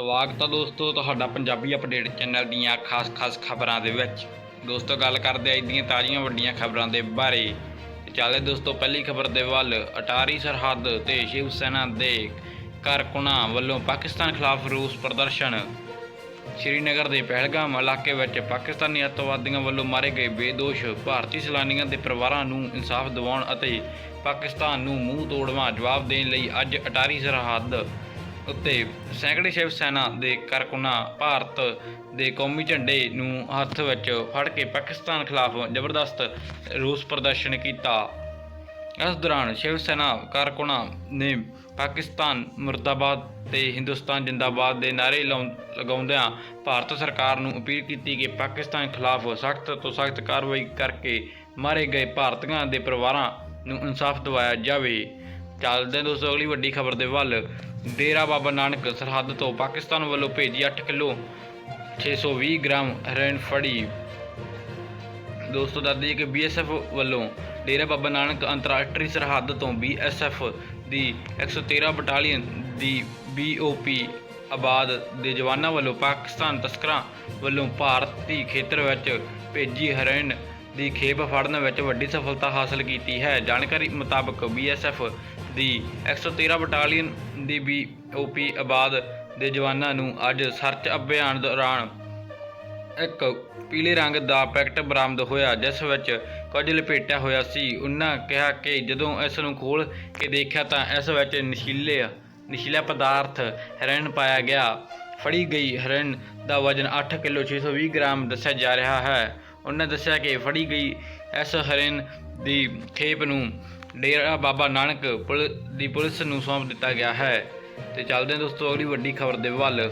ਸਵਾਗਤ ਹੈ ਦੋਸਤੋ ਤੁਹਾਡਾ ਪੰਜਾਬੀ ਅਪਡੇਟ ਚੈਨਲ ਦੀਆਂ ਖਾਸ-ਖਾਸ ਖਬਰਾਂ ਦੇ ਵਿੱਚ। ਦੋਸਤੋ ਗੱਲ ਕਰਦੇ ਅੱਜ ਦੀਆਂ ਤਾਜ਼ੀਆਂ ਵੱਡੀਆਂ ਖਬਰਾਂ ਦੇ ਬਾਰੇ। ਤੇ ਦੋਸਤੋ ਪਹਿਲੀ ਖਬਰ ਦੇ ਵੱਲ। ਅਟਾਰੀ ਸਰਹੱਦ ਤੇ ਸ਼ਿਵ ਸੈਨਾ ਦੇ ਕਾਰਕੁਨਾਂ ਵੱਲੋਂ ਪਾਕਿਸਤਾਨ ਖਿਲਾਫ ਰੋਸ ਪ੍ਰਦਰਸ਼ਨ। ਸ਼੍ਰੀਨਗਰ ਦੇ ਪਹਿਲਗਾਮ ਇਲਾਕੇ ਵਿੱਚ ਪਾਕਿਸਤਾਨੀ ਅੱਤਵਾਦੀਆਂ ਵੱਲੋਂ ਮਾਰੇ ਗਏ ਬੇਦੋਸ਼ ਭਾਰਤੀ ਸੈਲਾਨੀਆਂ ਦੇ ਪਰਿਵਾਰਾਂ ਨੂੰ ਇਨਸਾਫ ਦਿਵਾਉਣ ਅਤੇ ਪਾਕਿਸਤਾਨ ਨੂੰ ਮੂੰਹ ਤੋੜਵਾਂ ਜਵਾਬ ਦੇਣ ਲਈ ਅੱਜ ਅਟਾਰੀ ਸਰਹੱਦ ਉੱਤੇ ਸੈਂਕੜੇ ਸ਼ਿਵ ਸੈਨਾ ਦੇ ਕਾਰਕੁਨਾਂ ਭਾਰਤ ਦੇ ਕੌਮੀ ਝੰਡੇ ਨੂੰ ਹੱਥ ਵਿੱਚ ਫੜ ਕੇ ਪਾਕਿਸਤਾਨ ਖਿਲਾਫ ਜ਼ਬਰਦਸਤ ਰੋਸ ਪ੍ਰਦਰਸ਼ਨ ਕੀਤਾ। ਇਸ ਦੌਰਾਨ ਸ਼ਿਵ ਸੈਨਾ ਕਾਰਕੁਨਾਂ ਨੇ ਪਾਕਿਸਤਾਨ, ਮੁਰਦਾਬਾਦ ਤੇ ਹਿੰਦੁਸਤਾਨ ਜਿੰਦਾਬਾਦ ਦੇ ਨਾਅਰੇ ਲਾਉਂ- ਲਗਾਉਂਦਿਆਂ ਭਾਰਤ ਸਰਕਾਰ ਨੂੰ ਅਪੀਲ ਕੀਤੀ ਕਿ ਪਾਕਿਸਤਾਨ ਖਿਲਾਫ ਸਖਤ ਤੋਂ ਸਖਤ ਕਾਰਵਾਈ ਕਰਕੇ ਮਾਰੇ ਗਏ ਭਾਰਤੀਆਂ ਦੇ ਪਰਿਵਾਰਾਂ ਨੂੰ ਇਨਸਾਫ ਦਿਵਾਇਆ ਜਾਵੇ। ਚੱਲਦੇ ਹਾਂ ਦੋਸਤੋ, ਅਗਲੀ ਵੱਡੀ ਖਬਰ ਦੇ ਵੱਲ। ਡੇਰਾ ਬਾਬਾ ਨਾਨਕ ਸਰਹੱਦ ਤੋਂ ਪਾਕਿਸਤਾਨ ਵੱਲੋਂ ਭੇਜੀ 8 ਕਿਲੋ 620 ਗ੍ਰਾਮ ਹੈਰੋਇਨ ਫੜੀ। ਦੋਸਤੋ ਦੱਸ ਦਈਏ ਕਿ ਬੀਐਸਐਫ ਵੱਲੋਂ ਡੇਰਾ ਬਾਬਾ ਨਾਨਕ ਅੰਤਰਰਾਸ਼ਟਰੀ ਸਰਹੱਦ ਤੋਂ ਬੀਐਸਐਫ ਦੀ 113 ਬਟਾਲੀਅਨ ਦੀ ਬੀਓਪੀ ਆਬਾਦ ਦੇ ਜਵਾਨਾਂ ਵੱਲੋਂ ਪਾਕਿਸਤਾਨ ਤਸਕਰਾਂ ਵੱਲੋਂ ਭਾਰਤੀ ਖੇਤਰ ਵਿੱਚ ਭੇਜੀ ਹੈਰੋਇਨ ਦੀ ਖੇਪ ਫੜਨ ਵਿੱਚ ਵੱਡੀ ਸਫਲਤਾ ਹਾਸਲ ਕੀਤੀ ਹੈ। ਜਾਣਕਾਰੀ ਮੁਤਾਬਕ ਬੀਐਸਐਫ ਦੀ 113 ਬਟਾਲੀਅਨ ਦੀ ਬੀਓਪੀ ਆਬਾਦ ਦੇ ਜਵਾਨਾਂ ਨੂੰ ਅੱਜ ਸਰਚ ਅਭਿਆਨ ਦੌਰਾਨ ਇੱਕ ਪੀਲੇ ਰੰਗ ਦਾ ਪੈਕਟ ਬਰਾਮਦ ਹੋਇਆ, ਜਿਸ ਵਿੱਚ ਕੁਝ ਲਪੇਟਿਆ ਹੋਇਆ ਸੀ। ਉਹਨਾਂ ਕਿਹਾ ਕਿ ਜਦੋਂ ਇਸ ਨੂੰ ਖੋਲ ਕੇ ਦੇਖਿਆ ਤਾਂ ਇਸ ਵਿੱਚ ਨਸ਼ੀਲੇ, ਨਸ਼ੀਲਾ ਪਦਾਰਥ ਹੈਰੋਇਨ ਪਾਇਆ ਗਿਆ। ਫੜੀ ਗਈ ਹੈਰੋਇਨ ਦਾ ਵਜ਼ਨ 8 ਕਿਲੋ 620 ਗ੍ਰਾਮ ਦੱਸਿਆ ਜਾ ਰਿਹਾ ਹੈ। ਉਹਨਾਂ ਦੱਸਿਆ ਕਿ ਫੜੀ ਗਈ ਇਸ ਹੈਰੋਇਨ ਦੀ ਖੇਪ ਨੂੰ ਡੇਰਾ ਬਾਬਾ ਨਾਨਕ ਪੁਲ ਦੀ ਪੁਲਿਸ ਨੂੰ ਸੌਂਪ ਦਿੱਤਾ ਗਿਆ ਹੈ। ਤੇ ਚੱਲਦੇ ਹਾਂ ਦੋਸਤੋ, ਅਗਲੀ ਵੱਡੀ ਖਬਰ ਦੇ ਵੱਲ।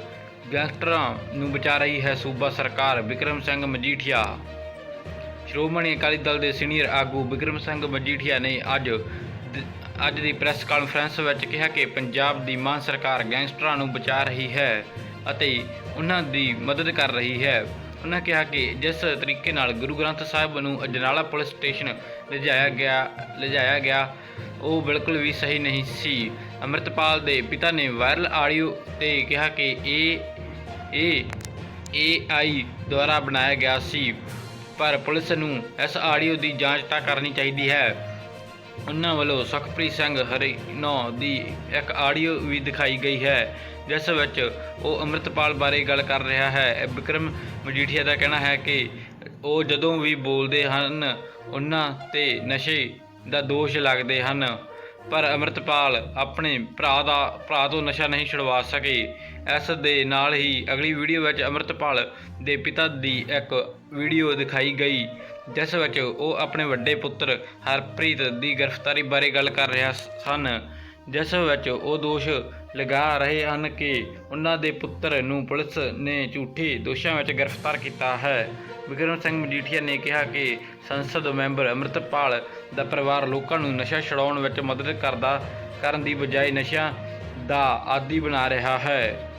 ਗੈਂਗਸਟਰਾਂ ਨੂੰ ਬਚਾ ਰਹੀ ਹੈ ਸੂਬਾ ਸਰਕਾਰ ਵਿਕਰਮ ਸਿੰਘ ਮਜੀਠੀਆ। ਸ਼੍ਰੋਮਣੀ ਅਕਾਲੀ ਦਲ ਦੇ ਸੀਨੀਅਰ ਆਗੂ ਵਿਕਰਮ ਸਿੰਘ ਮਜੀਠੀਆ ਨੇ ਅੱਜ ਅੱਜ ਦੀ ਪ੍ਰੈਸ ਕਾਨਫਰੰਸ ਵਿੱਚ ਕਿਹਾ ਕਿ ਪੰਜਾਬ ਦੀ ਮਾਨ ਸਰਕਾਰ ਗੈਂਗਸਟਰਾਂ ਨੂੰ ਬਚਾ ਰਹੀ ਹੈ ਅਤੇ ਉਹਨਾਂ ਦੀ ਮਦਦ ਕਰ ਰਹੀ ਹੈ। ਉਹਨਾਂ ਕਿਹਾ ਕਿ ਜਿਸ ਤਰੀਕੇ ਨਾਲ ਗੁਰੂ ਗ੍ਰੰਥ ਸਾਹਿਬ ਨੂੰ ਅਜਨਾਲਾ ਪੁਲਿਸ ਸਟੇਸ਼ਨ ਲਿਜਾਇਆ ਗਿਆ ਲਿਜਾਇਆ ਗਿਆ, ਉਹ ਬਿਲਕੁਲ ਵੀ ਸਹੀ ਨਹੀਂ ਸੀ। ਅੰਮ੍ਰਿਤਪਾਲ ਦੇ ਪਿਤਾ ਨੇ ਵਾਇਰਲ ਆਡੀਓ ਤੇ ਕਿਹਾ ਕਿ ਇਹ ਇਹ AI ਦੁਆਰਾ ਬਣਾਇਆ ਗਿਆ ਸੀ, ਪਰ ਪੁਲਿਸ ਨੂੰ ਇਸ ਆਡੀਓ ਦੀ ਜਾਂਚ ਤਾਂ ਕਰਨੀ ਚਾਹੀਦੀ ਹੈ। ਉਹਨਾਂ ਵੱਲੋਂ ਸੁਖਪ੍ਰੀਤ ਸਿੰਘ ਹਰੀਨੋ ਦੀ ਇੱਕ ਆਡੀਓ ਵੀ ਦਿਖਾਈ ਗਈ ਹੈ, ਜਿਸ ਵਿੱਚ ਉਹ ਅੰਮ੍ਰਿਤਪਾਲ ਬਾਰੇ ਗੱਲ ਕਰ ਰਿਹਾ ਹੈ। ਵਿਕਰਮ ਮਜੀਠੀਆ ਦਾ ਕਹਿਣਾ ਹੈ ਕਿ ਉਹ ਜਦੋਂ ਵੀ ਬੋਲਦੇ ਹਨ, ਉਹਨਾਂ ਤੇ ਨਸ਼ੇ ਦਾ ਦੋਸ਼ ਲੱਗਦੇ ਹਨ। ਪਰ ਅੰਮ੍ਰਿਤਪਾਲ ਆਪਣੇ ਭਰਾ ਦਾ, ਭਰਾ ਤੋਂ ਨਸ਼ਾ ਨਹੀਂ ਛੁਡਵਾ ਸਕੇ। ਇਸ ਦੇ ਨਾਲ ਹੀ ਅਗਲੀ ਵੀਡੀਓ ਵਿੱਚ ਅੰਮ੍ਰਿਤਪਾਲ ਦੇ ਪਿਤਾ ਦੀ ਇੱਕ ਵੀਡੀਓ ਦਿਖਾਈ ਗਈ, ਜਿਸ ਵਿੱਚ ਉਹ ਆਪਣੇ ਵੱਡੇ ਪੁੱਤਰ ਹਰਪ੍ਰੀਤ ਦੀ ਗ੍ਰਿਫਤਾਰੀ ਬਾਰੇ ਗੱਲ ਕਰ ਰਿਹਾ ਸਨ, ਜਿਸ ਵਿੱਚ ਉਹ ਦੋਸ਼ ਲਗਾ ਰਹੇ ਹਨ ਕਿ ਉਹਨਾਂ ਦੇ ਪੁੱਤਰ ਨੂੰ ਪੁਲਿਸ ਨੇ ਝੂਠੇ ਦੋਸ਼ਾਂ ਵਿੱਚ ਗ੍ਰਿਫਤਾਰ ਕੀਤਾ ਹੈ। ਵਿਕਰਮ ਸਿੰਘ ਮਜੀਠੀਆ ਨੇ ਕਿਹਾ ਕਿ ਸੰਸਦ ਮੈਂਬਰ ਅੰਮ੍ਰਿਤਪਾਲ ਦਾ ਪਰਿਵਾਰ ਲੋਕਾਂ ਨੂੰ ਨਸ਼ਾ ਛੁਡਾਉਣ ਵਿੱਚ ਮਦਦ ਕਰਦਾ, ਕਰਨ ਦੀ ਬਜਾਏ ਨਸ਼ਿਆਂ ਦਾ ਆਦੀ ਬਣਾ ਰਿਹਾ ਹੈ।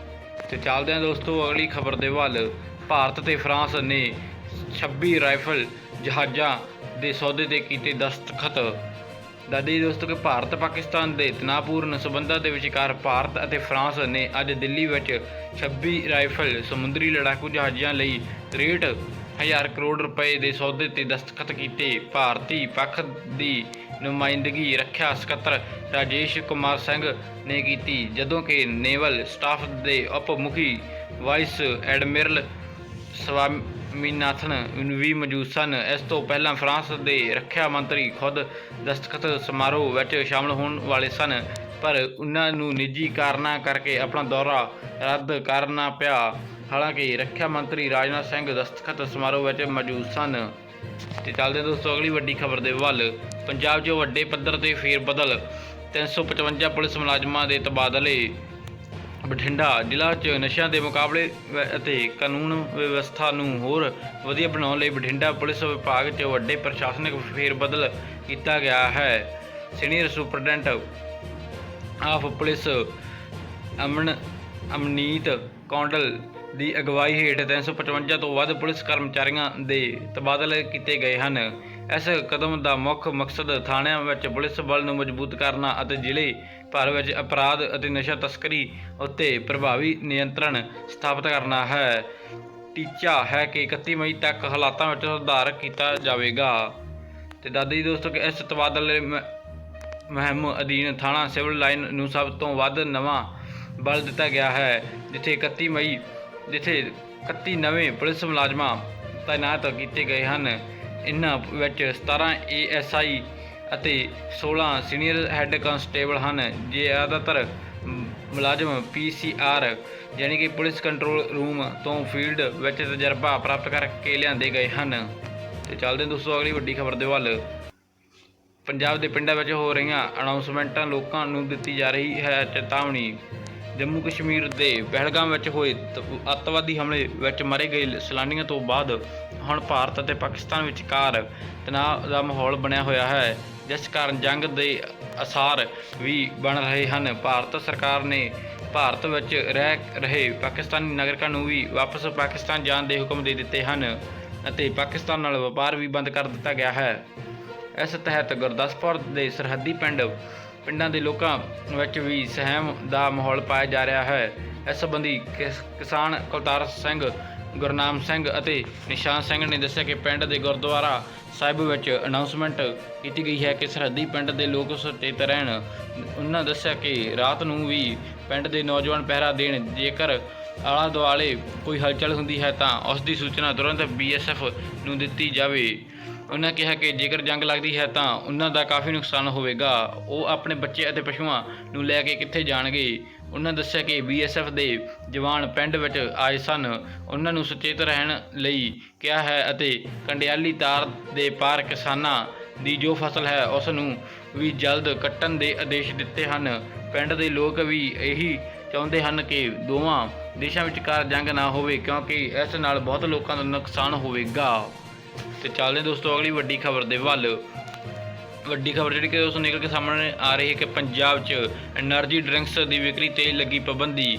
ਤੇ ਚੱਲਦੇ ਹਾਂ ਦੋਸਤੋ, ਅਗਲੀ ਖਬਰ ਦੇ ਵੱਲ। ਭਾਰਤ ਤੇ ਫਰਾਂਸ ਨੇ 26 ਰਾਈਫਲ ਜਹਾਜ਼ਾਂ ਦੇ ਸੌਦੇ ਤੇ ਕੀਤੇ ਦਸਤਖਤ ਦਾਦੀ ਦੋਸਤੋ ਕਿ ਭਾਰਤ, ਪਾਕਿਸਤਾਨ ਦੇ ਤਣਾਅਪੂਰਨ ਸਬੰਧਾਂ ਦੇ ਵਿਚਕਾਰ ਭਾਰਤ ਅਤੇ ਫਰਾਂਸ ਨੇ ਅੱਜ ਦਿੱਲੀ ਵਿੱਚ 26 ਰਾਈਫਲ ਸਮੁੰਦਰੀ ਲੜਾਕੂ ਜਹਾਜ਼ਾਂ ਲਈ 63 ਹਜ਼ਾਰ ਕਰੋੜ ਰੁਪਏ ਦੇ ਸੌਦੇ ਤੇ ਦਸਤਖਤ ਕੀਤੇ। ਭਾਰਤੀ ਪੱਖ ਦੀ ਨੁਮਾਇੰਦਗੀ ਰੱਖਿਆ ਸਕੱਤਰ ਰਾਜੇਸ਼ ਕੁਮਾਰ ਸਿੰਘ ਨੇ ਕੀਤੀ, ਜਦੋਂ ਕਿ ਨੇਵਲ ਸਟਾਫ ਦੇ ਉਪ ਮੁਖੀ ਵਾਈਸ ਐਡਮਿਰਲ ਮੀਨਾਥਨ ਵੀ ਮੌਜੂਦ ਸਨ। ਇਸ ਤੋਂ ਪਹਿਲਾਂ ਫਰਾਂਸ ਦੇ ਰੱਖਿਆ ਮੰਤਰੀ ਖੁਦ ਦਸਤਖਤ ਸਮਾਰੋਹ ਵਿੱਚ ਸ਼ਾਮਲ ਹੋਣ ਵਾਲੇ ਸਨ, ਪਰ ਉਹਨਾਂ ਨੂੰ ਨਿੱਜੀ ਕਾਰਨਾਂ ਕਰਕੇ ਆਪਣਾ ਦੌਰਾ ਰੱਦ ਕਰਨਾ ਪਿਆ। ਹਾਲਾਂਕਿ ਰੱਖਿਆ ਮੰਤਰੀ ਰਾਜਨਾਥ ਸਿੰਘ ਦਸਤਖਤ ਸਮਾਰੋਹ ਵਿੱਚ ਮੌਜੂਦ ਸਨ। ਤੇ ਚੱਲਦੇ ਦੋਸਤੋ, ਅਗਲੀ ਵੱਡੀ ਖਬਰ ਦੇ ਵੱਲ। ਪੰਜਾਬ 'ਚ ਵੱਡੇ ਪੱਧਰ ਤੇ ਫੇਰ ਬਦਲ। 355 ਪੁਲਿਸ ਮੁਲਾਜ਼ਮਾਂ ਦੇ ਤਬਾਦਲੇ ਬਠਿੰਡਾ ਜ਼ਿਲ੍ਹਾ 'ਚ ਨਸ਼ਿਆਂ ਦੇ ਮੁਕਾਬਲੇ ਅਤੇ ਕਾਨੂੰਨ ਵਿਵਸਥਾ ਨੂੰ ਹੋਰ ਵਧੀਆ ਬਣਾਉਣ ਲਈ ਬਠਿੰਡਾ ਪੁਲਿਸ ਵਿਭਾਗ 'ਚ ਵੱਡੇ ਪ੍ਰਸ਼ਾਸਨਿਕ ਫੇਰਬਦਲ ਕੀਤਾ ਗਿਆ ਹੈ। Senior superintendent of police Aman Amneet Kondal ਦੀ ਅਗਵਾਈ ਹੇਠ 355 ਤੋਂ ਵੱਧ ਪੁਲਿਸ ਕਰਮਚਾਰੀਆਂ ਦੇ ਤਬਾਦਲੇ ਕੀਤੇ ਗਏ ਹਨ। ਇਸ ਕਦਮ ਦਾ ਮੁੱਖ ਮਕਸਦ ਥਾਣਿਆਂ ਵਿੱਚ ਪੁਲਿਸ ਬਲ ਨੂੰ ਮਜ਼ਬੂਤ ਕਰਨਾ ਅਤੇ ਜ਼ਿਲ੍ਹੇ ਭਰ ਵਿੱਚ ਅਪਰਾਧ ਅਤੇ ਨਸ਼ਾ ਤਸਕਰੀ ਉੱਤੇ ਪ੍ਰਭਾਵੀ ਨਿਯੰਤਰਣ ਸਥਾਪਿਤ ਕਰਨਾ ਹੈ। ਟੀਚਾ ਹੈ ਕਿ 31 ਮਈ ਤੱਕ ਹਾਲਾਤਾਂ ਵਿੱਚ ਸੁਧਾਰ ਕੀਤਾ ਜਾਵੇਗਾ। ਤੇ ਦਾਦੀ ਜੀ, ਦੋਸਤੋ, ਕਿ ਇਸ ਤਬਾਦਲੇ ਮ- ਮੁਹਿੰਮ ਅਧੀਨ ਥਾਣਾ ਸਿਵਲ ਲਾਈਨ ਨੂੰ ਸਭ ਤੋਂ ਵੱਧ ਨਵਾਂ ਬਲ ਦਿੱਤਾ ਗਿਆ ਹੈ, ਜਿੱਥੇ 31 ਮਈ, ਜਿੱਥੇ 31 ਨਵੇਂ ਪੁਲਿਸ ਮੁਲਾਜ਼ਮਾਂ ਤਾਇਨਾਤ ਕੀਤੇ ਗਏ ਹਨ। ਇਨ੍ਹਾਂ ਵਿੱਚ 17 ਏਐਸਆਈ ਅਤੇ 16 ਸੀਨੀਅਰ ਹੈੱਡ ਕਾਂਸਟੇਬਲ ਹਨ ਜ਼ਿਆਦਾਤਰ ਮ- ਮੁਲਾਜ਼ਮ ਪੀਸੀਆਰ ਯਾਨੀ ਕਿ ਪੁਲਿਸ ਕੰਟਰੋਲ ਰੂਮ ਤੋਂ ਫੀਲਡ ਵਿੱਚ ਤਜਰਬਾ ਪ੍ਰਾਪਤ ਕਰਕੇ ਲਿਆਂਦੇ ਗਏ ਹਨ। ਤੇ ਚੱਲਦੇ ਦੋਸਤੋ, ਅਗਲੀ ਵੱਡੀ ਖਬਰ ਦੇ ਵੱਲ। ਪੰਜਾਬ ਦੇ ਪਿੰਡਾਂ ਵਿੱਚ ਹੋ ਰਹੀਆਂ ਅਨਾਉਂਸਮੈਂਟਾਂ ਲੋਕਾਂ ਨੂੰ ਦਿੱਤੀ ਜਾ ਰਹੀ ਹੈ ਚੇਤਾਵਨੀ। ਜੰਮੂ ਕਸ਼ਮੀਰ ਦੇ ਪਹਿਲਗਾਮ ਵਿੱਚ ਹੋਏ ਤ- ਅੱਤਵਾਦੀ ਹਮਲੇ ਵਿੱਚ ਮਾਰੇ ਗਏ ਸੈਲਾਨੀਆਂ ਤੋਂ ਬਾਅਦ ਹੁਣ ਭਾਰਤ ਅਤੇ ਪਾਕਿਸਤਾਨ ਵਿਚਕਾਰ ਤਣਾਅ ਦਾ ਮਾਹੌਲ ਬਣਿਆ ਹੋਇਆ ਹੈ, ਜਿਸ ਕਾਰਨ ਜੰਗ ਦੇ ਅਸਾਰ ਵੀ ਬਣ ਰਹੇ ਹਨ। ਭਾਰਤ ਸਰਕਾਰ ਨੇ ਭਾਰਤ ਵਿੱਚ ਰਹਿ ਰਹੇ ਪਾਕਿਸਤਾਨੀ ਨਾਗਰਿਕਾਂ ਨੂੰ ਵੀ ਵਾਪਸ ਪਾਕਿਸਤਾਨ ਜਾਣ ਦੇ ਹੁਕਮ ਦੇ ਦਿੱਤੇ ਹਨ ਅਤੇ ਪਾਕਿਸਤਾਨ ਨਾਲ ਵਪਾਰ ਵੀ ਬੰਦ ਕਰ ਦਿੱਤਾ ਗਿਆ ਹੈ। ਇਸ ਤਹਿਤ ਗੁਰਦਾਸਪੁਰ ਦੇ ਸਰਹੱਦੀ ਪਿੰਡ, ਪਿੰਡਾਂ ਦੇ ਲੋਕਾਂ ਵਿੱਚ ਵੀ ਸਹਿਮ ਦਾ ਮਾਹੌਲ ਪਾਇਆ ਜਾ ਰਿਹਾ ਹੈ। ਇਸ ਸੰਬੰਧੀ ਕਿਸਾਨ ਕੁਲਤਾਰ ਸਿੰਘ ਗੁਰਨਾਮ ਸਿੰਘ ਅਤੇ ਨਿਸ਼ਾਨ ਸਿੰਘ ਨੇ ਦੱਸਿਆ ਕਿ ਪਿੰਡ ਦੇ ਗੁਰਦੁਆਰਾ ਸਾਹਿਬ ਵਿੱਚ ਅਨਾਉਂਸਮੈਂਟ ਕੀਤੀ ਗਈ ਹੈ ਕਿ ਸਰਹੱਦੀ ਪਿੰਡ ਦੇ ਲੋਕ ਸੁਚੇਤ ਰਹਿਣ। ਉਹਨਾਂ ਦੱਸਿਆ ਕਿ ਰਾਤ ਨੂੰ ਵੀ ਪਿੰਡ ਦੇ ਨੌਜਵਾਨ ਪਹਿਰਾ ਦੇਣ ਜੇਕਰ ਆਲਾ ਦੁਆਲੇ ਕੋਈ ਹਲਚਲ ਹੁੰਦੀ ਹੈ ਤਾਂ ਉਸ ਦੀ ਸੂਚਨਾ ਤੁਰੰਤ ਬੀਐਸਐਫ ਨੂੰ ਦਿੱਤੀ ਜਾਵੇ। ਉਹਨਾਂ ਕਿਹਾ ਕਿ ਜੇਕਰ ਜੰਗ ਲੱਗਦੀ ਹੈ ਤਾਂ ਉਹਨਾਂ ਦਾ ਕਾਫੀ ਨੁਕਸਾਨ ਹੋਵੇਗਾ। ਉਹ ਆਪਣੇ ਬੱਚੇ ਅਤੇ ਪਸ਼ੂਆਂ ਨੂੰ ਲੈ ਕੇ ਕਿੱਥੇ ਜਾਣਗੇ? ਉਹਨਾਂ ਦੱਸਿਆ ਕਿ ਬੀਐਸਐਫ ਦੇ ਜਵਾਨ ਪਿੰਡ ਵਿੱਚ ਆਏ ਸਨ। ਉਹਨਾਂ ਨੂੰ ਸੁਚੇਤ ਰਹਿਣ ਲਈ ਕਿਹਾ ਹੈ ਅਤੇ ਕੰਡਿਆਲੀ ਤਾਰ ਦੇ ਪਾਰ ਕਿਸਾਨਾਂ ਦੀ ਜੋ ਫਸਲ ਹੈ, ਉਸ ਨੂੰ ਵੀ ਜਲਦ ਕੱਟਣ ਦੇ ਆਦੇਸ਼ ਦਿੱਤੇ ਹਨ। ਪਿੰਡ ਦੇ ਲੋਕ ਵੀ ਇਹੀ ਚਾਹੁੰਦੇ ਹਨ ਕਿ ਦੋਵਾਂ ਦੇਸ਼ਾਂ ਵਿਚਕਾਰ ਜੰਗ ਨਾ ਹੋਵੇ, ਕਿਉਂਕਿ ਇਸ ਨਾਲ ਬਹੁਤ ਲੋਕਾਂ ਦਾ ਨੁਕਸਾਨ ਹੋਵੇਗਾ। ਤੇ ਚੱਲਦੇ ਦੋਸਤੋ, ਅਗਲੀ ਵੱਡੀ ਖਬਰ ਦੇ ਵੱਲ ਵੱਡੀ ਖਬਰ ਜਿਹੜੀ ਕਿ ਉਸ ਨਿਕਲ ਕੇ ਸਾਹਮਣੇ ਆ ਰਹੀ ਹੈ ਕਿ ਪੰਜਾਬ 'ਚ એનર્ਜੀ ਡਰਿੰਕਸ ਦੀ ਵਿਕਰੀ ਤੇ ਲੱਗੀ ਪਾਬੰਦੀ।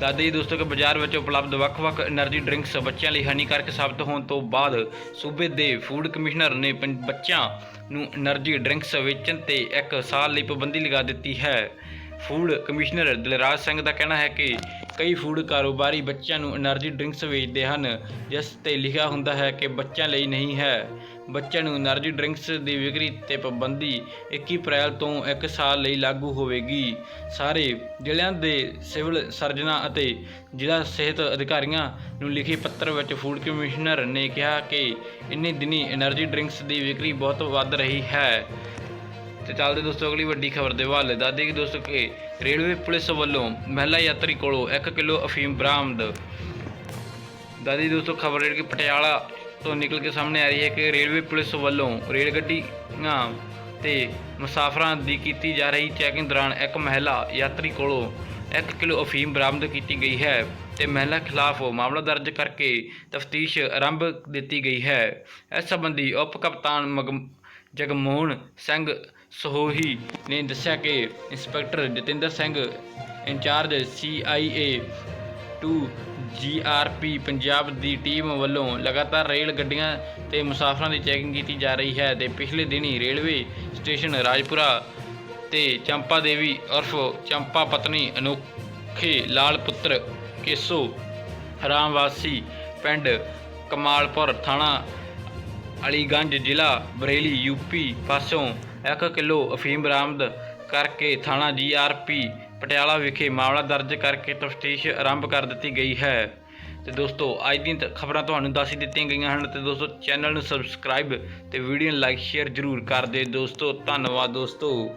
ਦਾਦੀ ਦੋਸਤੋ, ਕਿ ਬਾਜ਼ਾਰ ਵਿੱਚ ਉਪਲਬਧ ਵੱਖ-ਵੱਖ એનર્ਜੀ ਡਰਿੰਕਸ ਬੱਚਿਆਂ ਲਈ ਹਾਨੀਕਾਰਕ ਸਾਬਤ ਹੋਣ ਤੋਂ ਬਾਅਦ ਸੂਬੇ ਦੇ ਫੂਡ ਕਮਿਸ਼ਨਰ ਨੇ ਬੱਚਿਆਂ ਨੂੰ એનર્ਜੀ ਡਰਿੰਕਸ ਵੇਚਣ ਤੇ ਇੱਕ ਸਾਲ ਲਈ ਪਾਬੰਦੀ ਲਗਾ ਦਿੱਤੀ ਹੈ। ਫੂਡ ਕਮਿਸ਼ਨਰ ਦਿਲਰਾਜ ਸਿੰਘ ਦਾ ਕਹਿਣਾ ਹੈ ਕਿ ਕਈ ਫੂਡ ਕਾਰੋਬਾਰੀ ਬੱਚਿਆਂ ਨੂੰ એનર્ਜੀ ਡਰਿੰਕਸ ਵੇਚਦੇ ਹਨ, ਜਿਸ ਤੇ ਲਿਖਿਆ ਹੁੰਦਾ ਹੈ ਕਿ ਬੱਚਿਆਂ ਲਈ ਨਹੀਂ ਹੈ। ਬੱਚਿਆਂ ਨੂੰ ਐਨਰਜੀ ਡਰਿੰਕਸ ਦੀ ਵਿਕਰੀ ਤੇ ਪਾਬੰਦੀ 21 ਅਪ੍ਰੈਲ ਤੋਂ ਇੱਕ ਸਾਲ ਲਈ ਲਾਗੂ ਹੋਵੇਗੀ। ਸਾਰੇ ਜ਼ਿਲ੍ਹਿਆਂ ਦੇ ਸਿਵਲ ਸਰਜਨਾਂ ਅਤੇ ਜ਼ਿਲ੍ਹਾ ਸਿਹਤ ਅਧਿਕਾਰੀਆਂ ਨੂੰ ਲਿਖੇ ਪੱਤਰ ਵਿੱਚ ਫੂਡ ਕਮਿਸ਼ਨਰ ਨੇ ਕਿਹਾ ਕਿ ਇੰਨੇ ਦਿਨੀ ਐਨਰਜੀ ਡਰਿੰਕਸ ਦੀ ਵਿਕਰੀ ਬਹੁਤ ਵੱਧ ਰਹੀ ਹੈ। ਤੇ ਚੱਲਦੇ ਦੋਸਤੋ, ਅਗਲੀ ਵੱਡੀ ਖਬਰ ਦੇ ਹਵਾਲੇ ਦੱਸਦੇ ਕਿ ਦੋਸਤੋ ਕਿ ਰੇਲਵੇ ਪੁਲਿਸ ਵੱਲੋਂ ਮਹਿਲਾ ਯਾਤਰੀ ਕੋਲੋਂ 1 ਕਿਲੋ ਅਫੀਮ ਬਰਾਮਦ। ਦਾਦੀ ਦੋਸਤੋ, ਖਬਰ ਹੈ ਕਿ ਪਟਿਆਲਾ ਤੋਂ ਨਿਕਲ ਕੇ ਸਾਹਮਣੇ ਆ ਰਹੀ ਹੈ ਕਿ ਰੇਲਵੇ ਪੁਲਿਸ ਵੱਲੋਂ ਰੇਲ ਗੱਡੀਆਂ ਤੇ ਮੁਸਾਫਰਾਂ ਦੀ ਕੀਤੀ ਜਾ ਰਹੀ ਚੈਕਿੰਗ ਦੌਰਾਨ ਇੱਕ ਮਹਿਲਾ ਯਾਤਰੀ ਕੋਲੋਂ 1 ਕਿਲੋ ਅਫੀਮ ਬਰਾਮਦ ਕੀਤੀ ਗਈ ਹੈ ਤੇ ਮਹਿਲਾ ਖਿਲਾਫ ਮਾਮਲਾ ਦਰਜ ਕਰਕੇ ਤਫਤੀਸ਼ ਆਰੰਭ ਦਿੱਤੀ ਗਈ ਹੈ। ਇਸ ਸੰਬੰਧੀ ਉਪ ਕਪਤਾਨ ਮਗ- ਜਗਮੋਹਨ ਸਿੰਘ ਸਹੋਹੀ ਨੇ ਦੱਸਿਆ ਕਿ inspector Jatinder Singh incharge CIA 2 GRP Punjab ਦੀ ਟੀਮ ਵੱਲੋਂ ਲਗਾਤਾਰ ਰੇਲ ਗੱਡੀਆਂ ਤੇ ਮੁਸਾਫਰਾਂ ਦੀ ਚੈਕਿੰਗ ਕੀਤੀ ਜਾ ਰਹੀ ਹੈ ਤੇ ਪਿਛਲੇ ਦਿਨੀ ਰੇਲਵੇ ਸਟੇਸ਼ਨ ਰਾਜਪੁਰਾ ਤੇ ਚੰਪਾ ਦੇਵੀ ਉਰਫ ਚੰਪਾ ਪਤਨੀ ਅਨੋਖੇ ਲਾਲ ਪੁੱਤਰ ਕੇਸੋ ਰਾਮਵਾਸੀ ਪਿੰਡ ਕਮਾਲਪੁਰ ਥਾਣਾ ਅਲੀਗੰਜ ਜ਼ਿਲ੍ਹਾ ਬਰੇਲੀ ਯੂਪੀ ਪਾਸੋਂ 1 ਕਿਲੋ ਅਫੀਮ ਬਰਾਮਦ ਕਰਕੇ ਥਾਣਾ ਜੀਆਰਪੀ ਪਟਿਆਲਾ ਵਿਖੇ ਮਾਮਲਾ ਦਰਜ ਕਰਕੇ ਤਫਤੀਸ਼ ਆਰੰਭ ਕਰ ਦਿੱਤੀ ਗਈ ਹੈ। ਤੇ ਦੋਸਤੋ, ਅੱਜ ਦੀਆਂ ਖਬਰਾਂ ਤੁਹਾਨੂੰ ਦੱਸ ਹੀ ਦਿੱਤੀਆਂ ਗਈਆਂ ਹਨ ਤੇ ਦੋਸਤੋ, ਚੈਨਲ ਨੂੰ ਸਬਸਕ੍ਰਾਈਬ ਤੇ ਵੀਡੀਓ ਨੂੰ ਲਾਈਕ, ਸ਼ੇਅਰ ਜ਼ਰੂਰ ਕਰ ਦਿਓ। ਦੋਸਤੋ, ਧੰਨਵਾਦ ਦੋਸਤੋ।